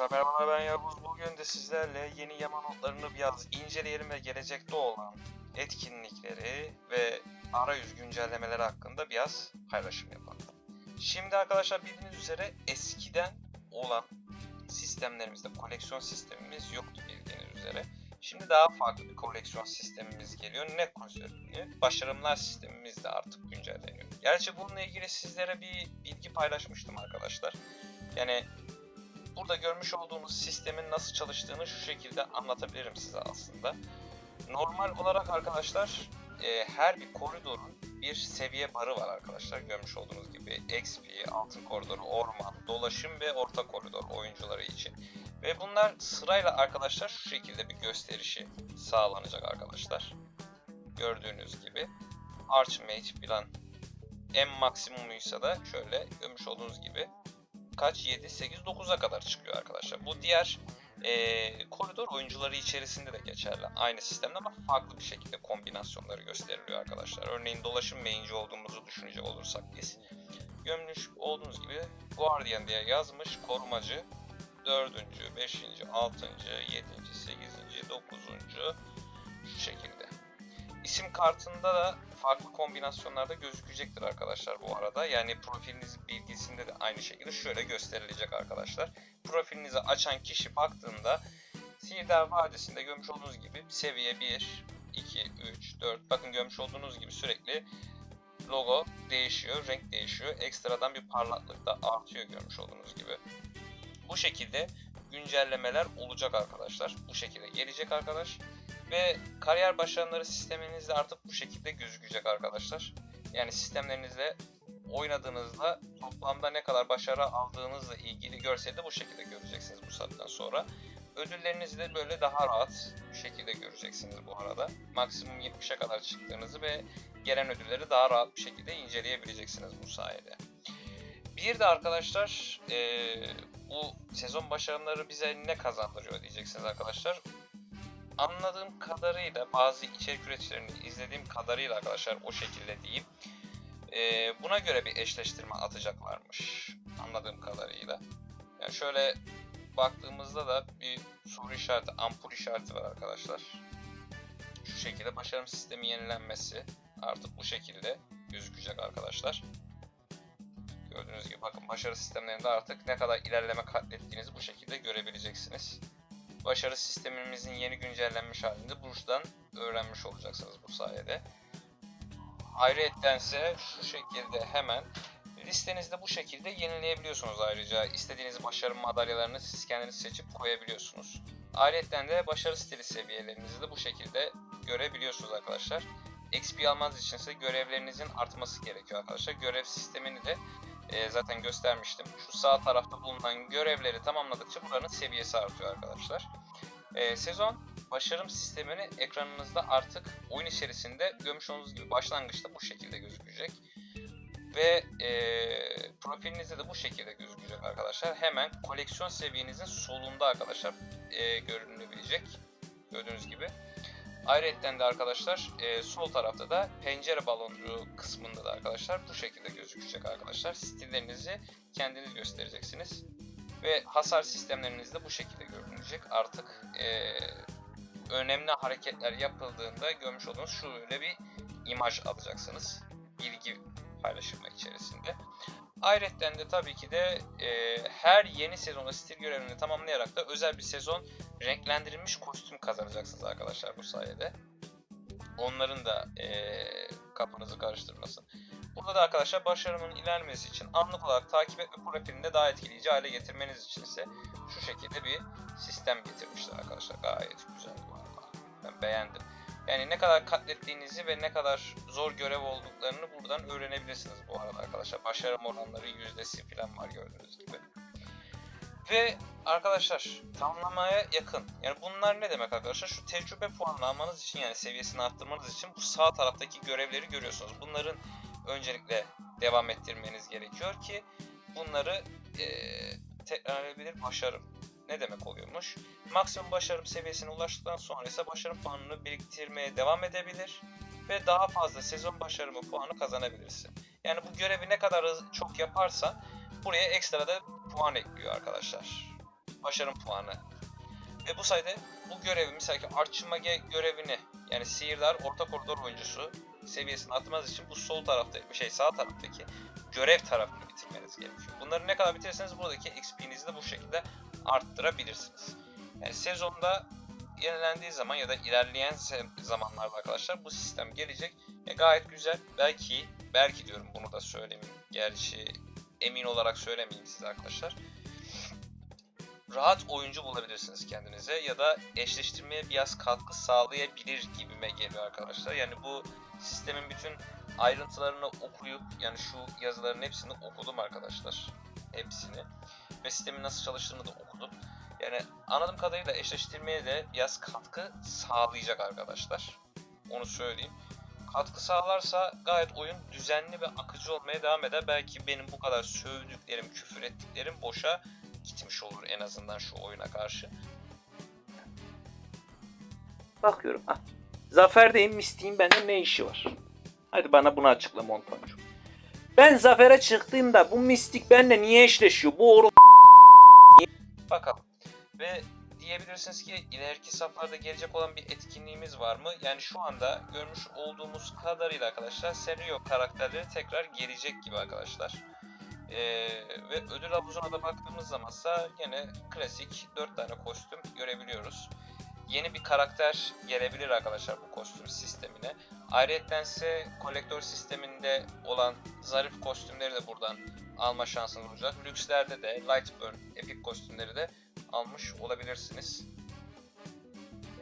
Arkadaşlar merhabalar ben Yavuz. Bugün de sizlerle yeni yama notlarını biraz inceleyelim ve gelecekte olan etkinlikleri ve arayüz güncellemeleri hakkında biraz paylaşım yapalım. Şimdi arkadaşlar bildiğiniz üzere eskiden olan sistemlerimizde koleksiyon sistemimiz yoktu bildiğiniz üzere. Şimdi daha farklı bir koleksiyon sistemimiz geliyor. Ne konsept Başarımlar sistemimiz de artık güncelleniyor. Gerçi bununla ilgili sizlere bir bilgi paylaşmıştım arkadaşlar. Yani burada görmüş olduğunuz sistemin nasıl çalıştığını şu şekilde anlatabilirim size aslında. Normal olarak arkadaşlar e, her bir koridorun bir seviye barı var arkadaşlar. Görmüş olduğunuz gibi XP, altın koridoru, orman, dolaşım ve orta koridor oyuncuları için. Ve bunlar sırayla arkadaşlar şu şekilde bir gösterişi sağlanacak arkadaşlar. Gördüğünüz gibi Archmage plan en maksimumuysa da şöyle görmüş olduğunuz gibi kaç 7 8 9'a kadar çıkıyor arkadaşlar. Bu diğer e, koridor oyuncuları içerisinde de geçerli. Aynı sistemde ama farklı bir şekilde kombinasyonları gösteriliyor arkadaşlar. Örneğin dolaşım mainci olduğumuzu düşünecek olursak biz. Görmüş olduğunuz gibi Guardian diye yazmış korumacı 4. 5. 6. 7. 8. 9. şu şekilde. İsim kartında da farklı kombinasyonlarda gözükecektir arkadaşlar bu arada. Yani profiliniz bilgisinde de aynı şekilde şöyle gösterilecek arkadaşlar. Profilinizi açan kişi baktığında Sihirdar Vadisi'nde görmüş olduğunuz gibi seviye 1, 2, 3, 4 bakın görmüş olduğunuz gibi sürekli logo değişiyor, renk değişiyor. Ekstradan bir parlaklık da artıyor görmüş olduğunuz gibi. Bu şekilde güncellemeler olacak arkadaşlar. Bu şekilde gelecek arkadaş. Ve kariyer başarıları sisteminizde artık bu şekilde gözükecek arkadaşlar. Yani sistemlerinizle oynadığınızda toplamda ne kadar başarı aldığınızla ilgili görseli de bu şekilde göreceksiniz bu saatten sonra. Ödüllerinizi de böyle daha rahat bir şekilde göreceksiniz bu arada. Maksimum 70'e kadar çıktığınızı ve gelen ödülleri daha rahat bir şekilde inceleyebileceksiniz bu sayede. Bir de arkadaşlar ee, bu sezon başarıları bize ne kazandırıyor diyeceksiniz arkadaşlar anladığım kadarıyla bazı içerik üreticilerini izlediğim kadarıyla arkadaşlar o şekilde diyeyim. E, buna göre bir eşleştirme atacaklarmış anladığım kadarıyla. Yani şöyle baktığımızda da bir soru işareti, ampul işareti var arkadaşlar. Şu şekilde başarım sistemi yenilenmesi artık bu şekilde gözükecek arkadaşlar. Gördüğünüz gibi bakın başarı sistemlerinde artık ne kadar ilerleme katlettiğinizi bu şekilde görebileceksiniz başarı sistemimizin yeni güncellenmiş halinde buradan öğrenmiş olacaksınız bu sayede. Ayrıyettense şu şekilde hemen listenizde bu şekilde yenileyebiliyorsunuz ayrıca. istediğiniz başarı madalyalarını siz kendiniz seçip koyabiliyorsunuz. Ayrıca de başarı stili seviyelerinizi de bu şekilde görebiliyorsunuz arkadaşlar. XP almanız için ise görevlerinizin artması gerekiyor arkadaşlar. Görev sistemini de e, zaten göstermiştim. Şu sağ tarafta bulunan görevleri tamamladıkça buranın seviyesi artıyor arkadaşlar. E, sezon başarım sistemini ekranınızda artık oyun içerisinde görmüş olduğunuz gibi başlangıçta bu şekilde gözükecek. Ve e, profilinizde de bu şekilde gözükecek arkadaşlar. Hemen koleksiyon seviyenizin solunda arkadaşlar e, görünebilecek. Gördüğünüz gibi. Ayrıca de arkadaşlar e, sol tarafta da pencere baloncu kısmında da arkadaşlar bu şekilde gözükecek arkadaşlar. Stillerinizi kendiniz göstereceksiniz. Ve hasar sistemleriniz de bu şekilde görünecek. Artık e, önemli hareketler yapıldığında görmüş olduğunuz şöyle bir imaj alacaksınız. Bilgi paylaşımı içerisinde. Ayrıca de tabii ki de e, her yeni sezonda stil görevini tamamlayarak da özel bir sezon renklendirilmiş kostüm kazanacaksınız arkadaşlar bu sayede. Onların da e, kafanızı karıştırmasın. Burada da arkadaşlar başarımın ilerlemesi için anlık olarak takip etme profilini de daha etkileyici hale getirmeniz için ise şu şekilde bir sistem getirmişler arkadaşlar. Gayet güzel bu arada. Ben beğendim. Yani ne kadar katlettiğinizi ve ne kadar zor görev olduklarını buradan öğrenebilirsiniz bu arada arkadaşlar. Başarım oranları yüzdesi falan var gördüğünüz gibi. Ve arkadaşlar tamamlamaya yakın. Yani bunlar ne demek arkadaşlar? Şu tecrübe puanını almanız için yani seviyesini arttırmanız için bu sağ taraftaki görevleri görüyorsunuz. Bunların öncelikle devam ettirmeniz gerekiyor ki bunları e, tekrarlayabilir başarım. Ne demek oluyormuş? Maksimum başarım seviyesine ulaştıktan sonra ise başarım puanını biriktirmeye devam edebilir ve daha fazla sezon başarımı puanı kazanabilirsin. Yani bu görevi ne kadar çok yaparsan buraya ekstra da puan ekliyor arkadaşlar. başarım puanı. Ve bu sayede bu görevi mesela ki Archie Mage görevini yani sihirdar orta koridor oyuncusu seviyesini atmanız için bu sol tarafta şey sağ taraftaki görev tarafını bitirmeniz gerekiyor. Bunları ne kadar bitirirseniz buradaki XP'nizi de bu şekilde arttırabilirsiniz. Yani sezonda yenilendiği zaman ya da ilerleyen zamanlarda arkadaşlar bu sistem gelecek. E, gayet güzel. Belki, belki diyorum bunu da söylemeyeyim. Gerçi emin olarak söylemeyeyim size arkadaşlar. Rahat oyuncu bulabilirsiniz kendinize ya da eşleştirmeye biraz katkı sağlayabilir gibime geliyor arkadaşlar. Yani bu sistemin bütün ayrıntılarını okuyup yani şu yazıların hepsini okudum arkadaşlar. Hepsini. Ve sistemin nasıl çalıştığını da okudum. Yani anladığım kadarıyla eşleştirmeye de biraz katkı sağlayacak arkadaşlar. Onu söyleyeyim. Katkı sağlarsa gayet oyun düzenli ve akıcı olmaya devam eder. Belki benim bu kadar sövdüklerim, küfür ettiklerim boşa gitmiş olur en azından şu oyuna karşı. Bakıyorum. Ha. Zafer'deyim, Mistik'in bende ne işi var? Hadi bana bunu açıkla montajcı. Ben Zafer'e çıktığımda bu Mistik benimle niye eşleşiyor? Bu oru... Bakalım. Ve diyebilirsiniz ki ileriki saflarda gelecek olan bir etkinliğimiz var mı? Yani şu anda görmüş olduğumuz kadarıyla arkadaşlar Serio karakterleri tekrar gelecek gibi arkadaşlar. Ee, ve ödül havuzuna da baktığımız zamansa yine klasik 4 tane kostüm görebiliyoruz. Yeni bir karakter gelebilir arkadaşlar bu kostüm sistemine. Ayrıca ise kolektör sisteminde olan zarif kostümleri de buradan alma şansınız olacak. Lükslerde de Lightburn epik kostümleri de almış olabilirsiniz.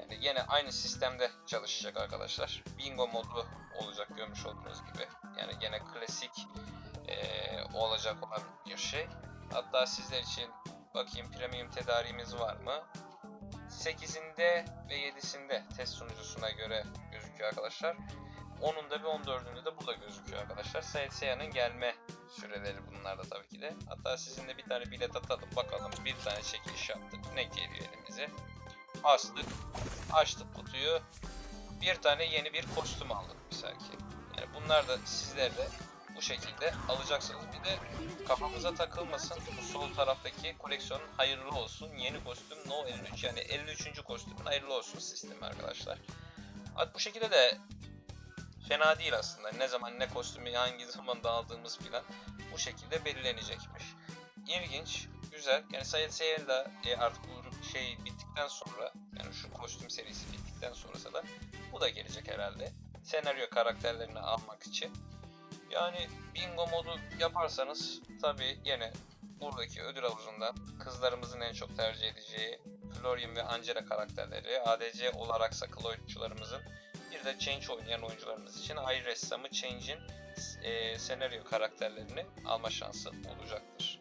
Yani yine aynı sistemde çalışacak arkadaşlar. Bingo modu olacak görmüş olduğunuz gibi. Yani yine klasik eee, olacak olan bir şey. Hatta sizler için bakayım premium tedariğimiz var mı? 8'inde ve 7'sinde test sunucusuna göre gözüküyor arkadaşlar. 10'unda ve 14'ünde de bu da gözüküyor arkadaşlar. SSYA'nın gelme süreleri bunlar da tabii ki de. Hatta sizinle bir tane bilet atalım bakalım. Bir tane çekiliş yaptık. Ne geliyor elimize? Astık. Açtık kutuyu. Bir tane yeni bir kostüm aldık misal ki. Yani bunlar da sizler de bu şekilde alacaksınız. Bir de kafamıza takılmasın. Bu sol taraftaki koleksiyonun hayırlı olsun. Yeni kostüm No 53 yani 53. kostümün hayırlı olsun sistemi arkadaşlar. At bu şekilde de fena değil aslında. Ne zaman ne kostümü hangi zaman da aldığımız filan bu şekilde belirlenecekmiş. İlginç, güzel. Yani Sayed Seyir'de e, artık bu şey bittikten sonra yani şu kostüm serisi bittikten sonrası da bu da gelecek herhalde. Senaryo karakterlerini almak için. Yani bingo modu yaparsanız tabi yine buradaki ödül havuzundan kızlarımızın en çok tercih edeceği Florian ve Angela karakterleri, ADC olarak sakıl oyuncularımızın bir de Change oynayan oyuncularımız için Ay ressamı Change'in e, senaryo karakterlerini alma şansı olacaktır.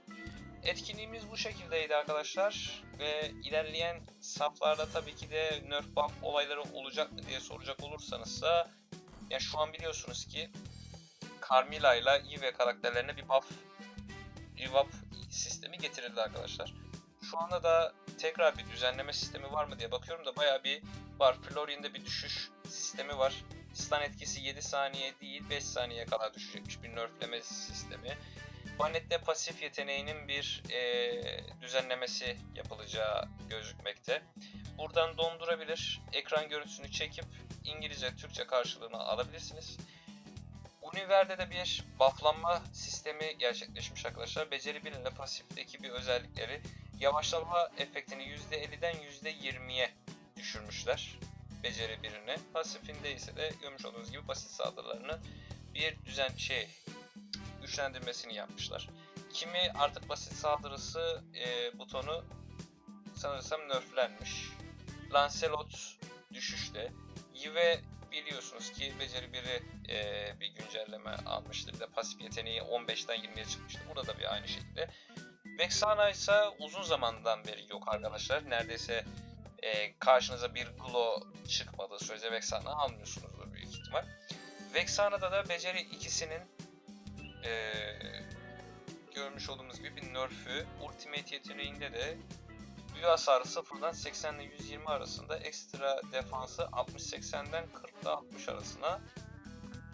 Etkinliğimiz bu şekildeydi arkadaşlar ve ilerleyen saflarda tabii ki de nerf buff olayları olacak mı diye soracak olursanız da ya şu an biliyorsunuz ki Carmilla ile Eve karakterlerine bir buff buff sistemi getirildi arkadaşlar. Şu anda da tekrar bir düzenleme sistemi var mı diye bakıyorum da bayağı bir var. Florian'da bir düşüş sistemi var. Stun etkisi 7 saniye değil 5 saniye kadar düşecekmiş bir nerfleme sistemi. Banet'te pasif yeteneğinin bir eee, düzenlemesi yapılacağı gözükmekte. Buradan dondurabilir, ekran görüntüsünü çekip İngilizce, Türkçe karşılığını alabilirsiniz. Univer'de de bir bufflanma sistemi gerçekleşmiş arkadaşlar. Beceri 1 ile pasifteki bir özellikleri yavaşlama efektini %50'den %20'ye düşürmüşler. Beceri birini. Pasifinde ise de görmüş olduğunuz gibi basit saldırılarını bir düzen şey güçlendirmesini yapmışlar. Kimi artık basit saldırısı e, butonu sanırsam nerflenmiş. Lancelot düşüşte. Yve biliyorsunuz ki beceri 1'i e, bir güncelleme almıştı. Bir de pasif yeteneği 15'ten 20'ye çıkmıştı. Burada da bir aynı şekilde. Vexana ise uzun zamandan beri yok arkadaşlar. Neredeyse e, karşınıza bir glow çıkmadığı sürece Vexana almıyorsunuzdur büyük ihtimal. Vexana'da da beceri ikisinin e, görmüş olduğumuz gibi bir nerf'ü. Ultimate yeteneğinde de büyü hasarı 0'dan 80 ile 120 arasında ekstra defansı 60-80'den 40 ile 60 arasına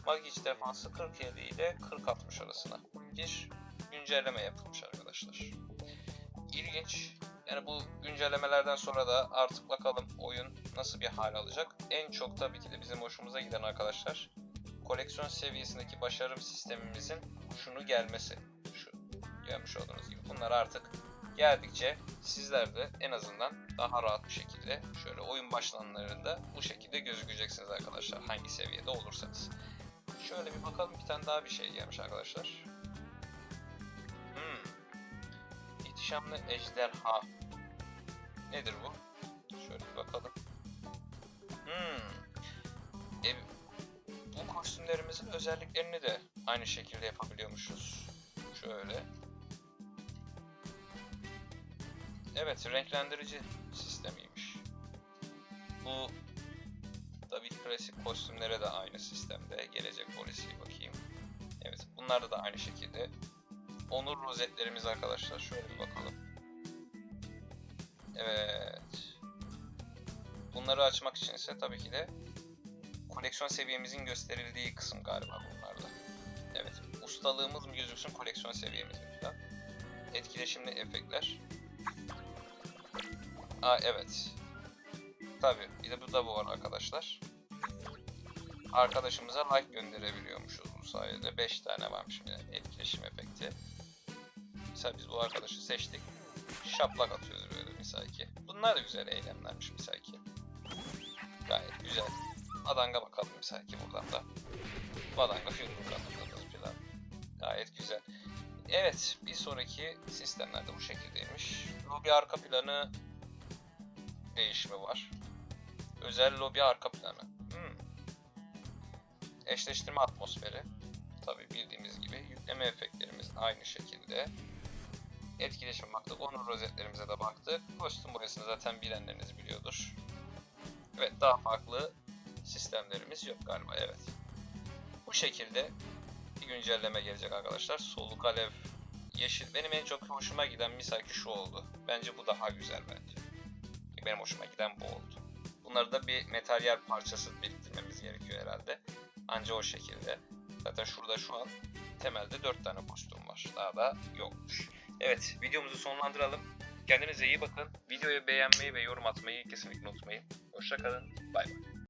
Magic defansı 47 ile 40-60 arasına bir güncelleme yapılmış arkadaşlar. İlginç. Yani bu güncellemelerden sonra da artık bakalım oyun nasıl bir hal alacak. En çok tabii ki de bizim hoşumuza giden arkadaşlar koleksiyon seviyesindeki başarım sistemimizin şunu gelmesi. Şu gelmiş olduğunuz gibi. Bunlar artık geldikçe sizler de en azından daha rahat bir şekilde şöyle oyun başlananlarında bu şekilde gözükeceksiniz arkadaşlar. Hangi seviyede olursanız. Şöyle bir bakalım bir tane daha bir şey gelmiş arkadaşlar. Hmm. İhtişamlı ejderha. Nedir bu? Şöyle bir bakalım. Hmm. E, bu kostümlerimizin özelliklerini de aynı şekilde yapabiliyormuşuz. Şöyle. Evet, renklendirici sistemiymiş. Bu tabii klasik kostümlere de aynı sistemde. Gelecek polisi bakayım. Evet, bunlarda da aynı şekilde. Onur rozetlerimiz arkadaşlar. Şöyle bir bakalım. Evet. Bunları açmak için ise tabii ki de koleksiyon seviyemizin gösterildiği kısım galiba bunlarda. Evet. Ustalığımız mı gözüksün, koleksiyon seviyemiz mi falan. Etkileşimli efektler. Aa evet. Tabii. Bir de bu da bu var arkadaşlar. Arkadaşımıza like gönderebiliyormuşuz bu sayede. 5 tane varmış yine etkileşim efekti. Mesela biz bu arkadaşı seçtik. Şaplak atıyoruz böyle misal ki. Bunlar da güzel eylemlermiş misal ki. Gayet güzel. Adanga bakalım misal ki buradan da. Badanga yumruk atıyoruz falan. Gayet güzel. Evet, bir sonraki sistemlerde bu şekildeymiş. Lobby arka planı değişimi var. Özel lobi arka planı. Hmm. Eşleştirme atmosferi. Tabi bildiğimiz gibi. Yükleme efektlerimiz aynı şekilde. Etkileşim baktık. Onur rozetlerimize de baktık. Kostüm boyasını zaten bilenleriniz biliyordur. Evet daha farklı sistemlerimiz yok galiba evet. Bu şekilde bir güncelleme gelecek arkadaşlar. Soluk alev yeşil. Benim en çok hoşuma giden misal ki şu oldu. Bence bu daha güzel bence. Benim hoşuma giden bu oldu. Bunları da bir materyal parçası biriktirmemiz gerekiyor herhalde. Anca o şekilde. Zaten şurada şu an temelde 4 tane kostüm var. Daha da yokmuş. Evet videomuzu sonlandıralım. Kendinize iyi bakın. Videoyu beğenmeyi ve yorum atmayı kesinlikle unutmayın. Hoşçakalın. Bay bay.